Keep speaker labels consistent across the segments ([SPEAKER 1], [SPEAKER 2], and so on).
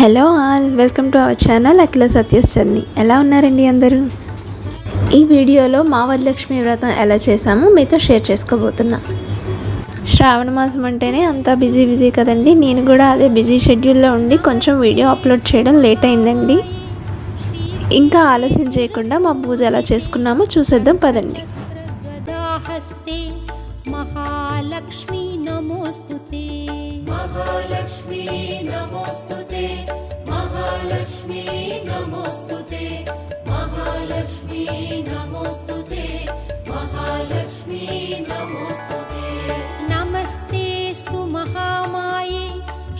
[SPEAKER 1] Hello all welcome to our channel Akhila సత్యస్ చర్ని ఎలా ఉన్నారండి అందరూ? ఈ వీడియోలో మా వరలక్ష్మి వ్రతం ఎలా చేశామో మీతో షేర్ చేసుకోబోతున్నా. శ్రావణ మాసం అంటేనే అంతా బిజీ బిజీ కదండి. నేను కూడా అదే బిజీ షెడ్యూల్లో ఉండి కొంచెం వీడియో అప్లోడ్ చేయడం లేట్ అయిందండి. ఇంకా ఆలస్యం చేయకుండా మా పూజ ఎలా చేసుకున్నామో చూసేద్దాం పదండి.
[SPEAKER 2] మహాలక్ష్మి నమోస్తుతే. మహాలక్ష్మి నమోస్తు
[SPEAKER 3] महालक्ष्मी नमोऽस्तु ते महालक्ष्मी नमोऽस्तु ते। महालक्ष्मी नमोऽस्तु ते। महालक्ष्मी नमोऽस्तु ते।
[SPEAKER 2] नमस्तेऽस्तु महामाये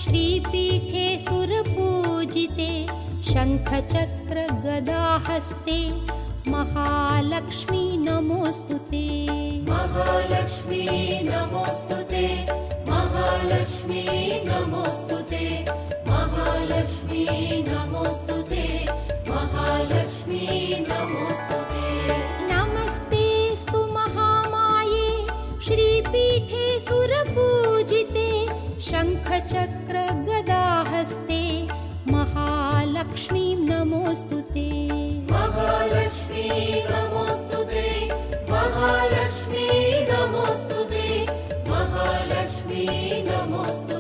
[SPEAKER 2] श्रीपीठे सुरपूजिते शङ्खचक्रगदाहस्ते। महालक्ष्मी नमोऽस्तु ते।
[SPEAKER 3] महालक्ष्मी नमोऽस्तु ते। महालक्ष्मी नमोऽस्तु ते महालक्ष्मी नमोऽस्तु ते
[SPEAKER 2] नमस्तेऽस्तु महामाये श्रीपीठे सुरपूजिते शङ्खचक्रगदाहस्ते महालक्ष्मीं नमोऽस्तु ते
[SPEAKER 3] महालक्ष्मी नमोऽस्तु ते महालक्ष्मी नमोऽस्तु ते महालक्ष्मी नमोऽस्तु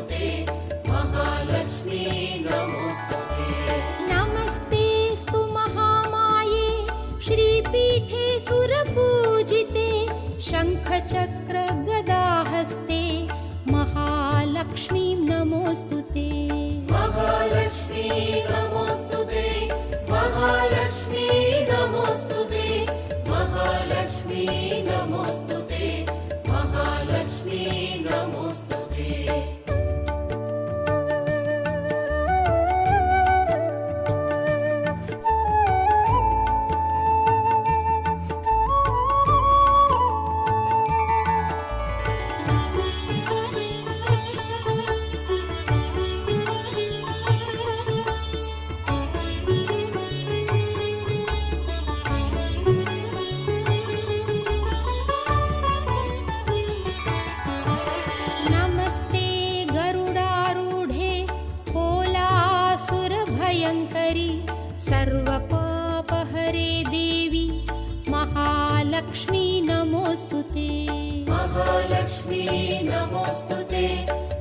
[SPEAKER 3] మహాలక్ష్మి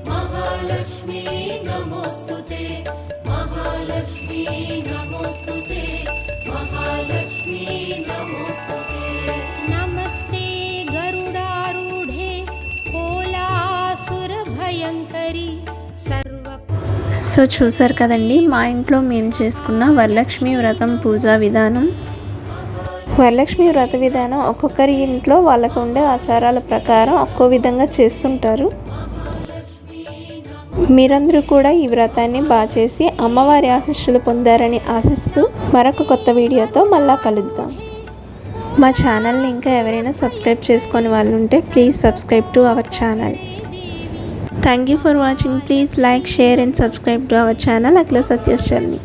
[SPEAKER 3] మహాలక్ష్మి మహాలక్ష్మి మహాలక్ష్మి
[SPEAKER 2] నమస్తే గరుడారూఢే కోలాసుర భయంకరి
[SPEAKER 1] సో చూసారు కదండి మా ఇంట్లో మేము చేసుకున్న వరలక్ష్మి వ్రతం పూజా విధానం. వరలక్ష్మి వ్రత విధానం ఒక్కొక్కరి ఇంట్లో వాళ్ళకు ఉండే ఆచారాల ప్రకారం ఒక్కో విధంగా చేస్తుంటారు. మీరందరూ కూడా ఈ వ్రతాన్ని బాగా చేసి అమ్మవారి ఆశీస్సులు పొందారని ఆశిస్తూ మరొక కొత్త వీడియోతో మళ్ళా కలుద్దాం. మా ఛానల్ని ఇంకా ఎవరైనా సబ్స్క్రైబ్ చేసుకొని వాళ్ళు ఉంటే please subscribe to our channel. Thank you for watching. Please like share and subscribe to our channel Akhila సత్యశ్చర్ని